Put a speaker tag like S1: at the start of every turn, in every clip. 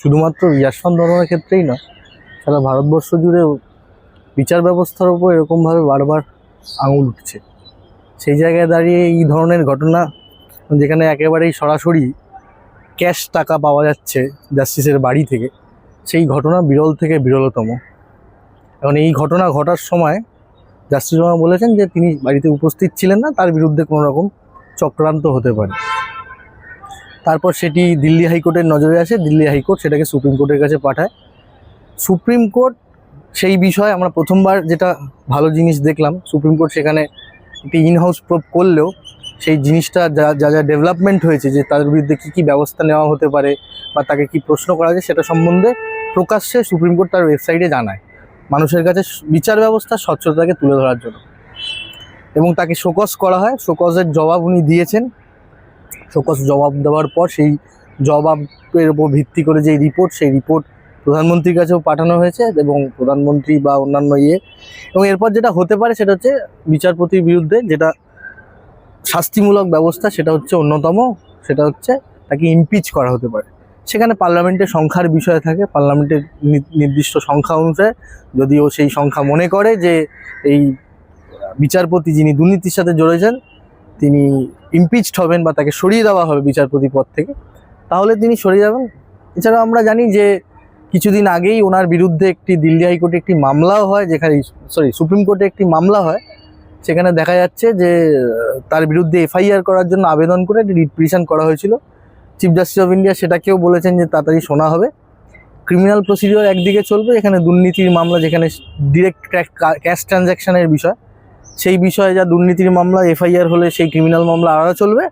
S1: শুধুমাত্র ইয়াসফান ধর্মের ক্ষেত্রেই নয়, সারা ভারতবর্ষ জুড়েও বিচার ব্যবস্থার উপর এরকমভাবে বারবার আঙুল উঠছে। সেই জায়গায় দাঁড়িয়ে এই ধরনের ঘটনা, যেখানে একেবারেই সরাসরি ক্যাশ টাকা পাওয়া যাচ্ছে জাস্টিসের বাড়ি থেকে, সেই ঘটনা বিরল থেকে বিরলতম। এখন এই ঘটনা ঘটার সময় জাস্টিস বলেছেন যে, তিনি বাড়িতে উপস্থিত ছিলেন না, তার বিরুদ্ধে কোনো রকম চক্রান্ত হতে পারে। তারপর সেটি দিল্লি হাইকোর্টের নজরে আসে, দিল্লি হাইকোর্ট সেটাকে সুপ্রিম কোর্টের কাছে পাঠায়। সুপ্রিম কোর্ট সেই বিষয়ে আমরা প্রথমবার যেটা ভালো জিনিস দেখলাম, সুপ্রিম কোর্ট সেখানে একটি ইন হাউস প্রোব করলেও সেই জিনিসটা যা যা যা ডেভেলপমেন্ট হয়েছে যে তাদের বিরুদ্ধে কী কী ব্যবস্থা নেওয়া হতে পারে বা তাকে কী প্রশ্ন করা যায় সেটা সম্বন্ধে প্রকাশ্যে সুপ্রিম কোর্ট তার ওয়েবসাইটে জানায়। মানুষের কাছে বিচার ব্যবস্থার স্বচ্ছতাকে তুলে ধরার জন্য। এবং তাকে শোকস করা হয়। শোকসের জবাব উনি দিয়েছেন। শোকস জবাব দেওয়ার পর সেই জবাবের উপর ভিত্তি করে যে রিপোর্ট সেই রিপোর্ট প্রধানমন্ত্রীর কাছেও পাঠানো হয়েছে এবং প্রধানমন্ত্রী বা অন্যান্য ইয়ে। এবং এরপর যেটা হতে পারে সেটা হচ্ছে বিচারপতির বিরুদ্ধে যেটা শাস্তিমূলক ব্যবস্থা সেটা হচ্ছে অন্যতম, সেটা হচ্ছে তাকে ইমপিচ করা হতে পারে। সেখানে পার্লামেন্টের সংখ্যার বিষয় থাকে, পার্লামেন্টের নির্দিষ্ট সংখ্যা অনুসারে যদিও সেই সংখ্যা মনে করে যে এই বিচারপতি যিনি দুর্নীতির সাথে জড়েছেন তিনি ইমপিচড হবেন বা তাকে সরিয়ে দেওয়া হবে বিচারপতি পদ থেকে, তাহলে তিনি সরে যাবেন। এছাড়াও আমরা জানি যে কিছুদিন আগেই ওনার বিরুদ্ধে একটি দিল্লি হাইকোর্টে একটি মামলাও হয়, যেখানে সরি সুপ্রিম কোর্টে একটি মামলা হয়। সেখানে দেখা যাচ্ছে যে, তার বিরুদ্ধে এফআইআর করার জন্য আবেদন করে একটি রিট পিটিশন করা হয়েছিল। চিফ জাস্টিস অফ ইন্ডিয়া সেটাকেও বলেছেন যে তাড়াতাড়ি শোনা হবে। ক্রিমিনাল প্রসিডিওর একদিকে চলবে, এখানে দুর্নীতির মামলা যেখানে ডিরেক্ট ক্যাশ ট্রানজ্যাকশানের বিষয়। সেই বিষয়ে যা দুর্নীতির মামলা, এফআইআর হলে সেই ক্রিমিনাল মামলা আলাদা চলবে।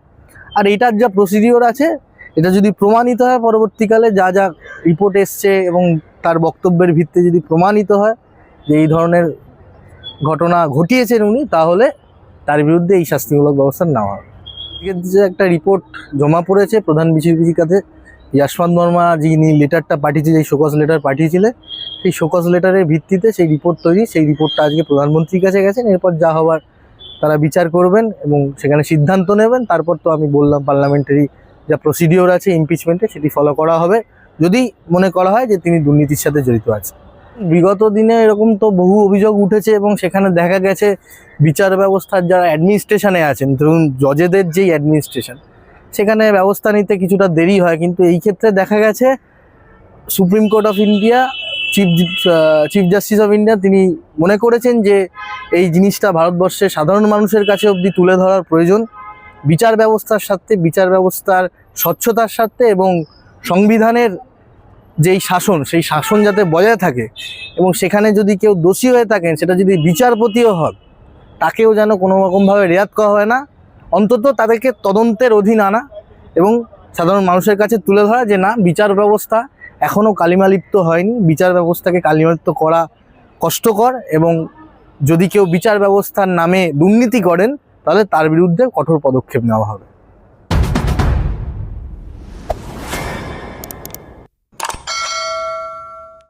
S1: আর এটার যা প্রসিডিওর আছে, এটা যদি প্রমাণিত হয় পরবর্তীকালে, যা যা রিপোর্ট এসছে এবং তার বক্তব্যের ভিত্তিতে যদি প্রমাণিত হয় যে এই ধরনের ঘটনা ঘটিয়েছেন উনি, তাহলে তার বিরুদ্ধে এই শাস্তিমূলক ব্যবস্থা নেওয়া হবে। একটা রিপোর্ট জমা পড়েছে, প্রধান বিচারপতির কাছে ইয়াশবন্ত বর্মা যিনি লেটারটা পাঠিয়েছে, যেই শোকজ লেটার পাঠিয়েছিলেন সেই শোকজ লেটারের ভিত্তিতে সেই রিপোর্ট তৈরি, সেই রিপোর্টটা আজকে প্রধানমন্ত্রীর কাছে গেছেন। এরপর যা হবার, তারা বিচার করবেন এবং সেখানে সিদ্ধান্ত নেবেন। তারপর তো আমি বললাম পার্লামেন্টারি যা প্রসিডিওর আছে ইমপিচমেন্টে সেটি ফলো করা হবে। যদি মনে করা হয় যে তিনি দুর্নীতির সাথে জড়িত আছে বিগত দিনে এরকম তো বহু অভিযোগ উঠেছে এবং সেখানে দেখা গেছে বিচার ব্যবস্থার যারা অ্যাডমিনিস্ট্রেশনে আছেন, ধরুন জজেদের যেই অ্যাডমিনিস্ট্রেশন সেখানে ব্যবস্থা নিতে কিছুটা দেরি হয়, কিন্তু এই ক্ষেত্রে দেখা গেছে supreme court of India chief chief justice of India তিনি মনে করেছেন যে এই জিনিসটা ভারতবর্ষের সাধারণ মানুষের কাছে অবধি তুলে ধরার প্রয়োজন। বিচার ব্যবস্থার সাথে বিচার ব্যবস্থার স্বচ্ছতার সাথে এবং সংবিধানের যেই শাসন, সেই শাসন যাতে বজায় থাকে এবং সেখানে যদি কেউ দোষী হয়ে থাকেন, সেটা যদি বিচারপতিও হন, তাকেও যেন কোনো রকমভাবে রেয়াত করা হয় না। অন্তত তাদেরকে তদন্তের অধীন আনা এবং সাধারণ মানুষের কাছে তুলে ধরা যে না, বিচার ব্যবস্থা এখনও কালিমালিপ্ত হয়নি। বিচার ব্যবস্থাকে কালিমালিপ্ত করা কষ্টকর এবং যদি কেউ বিচার ব্যবস্থার নামে দুর্নীতি করেন, তাহলে তার বিরুদ্ধে কঠোর পদক্ষেপ নেওয়া হবে।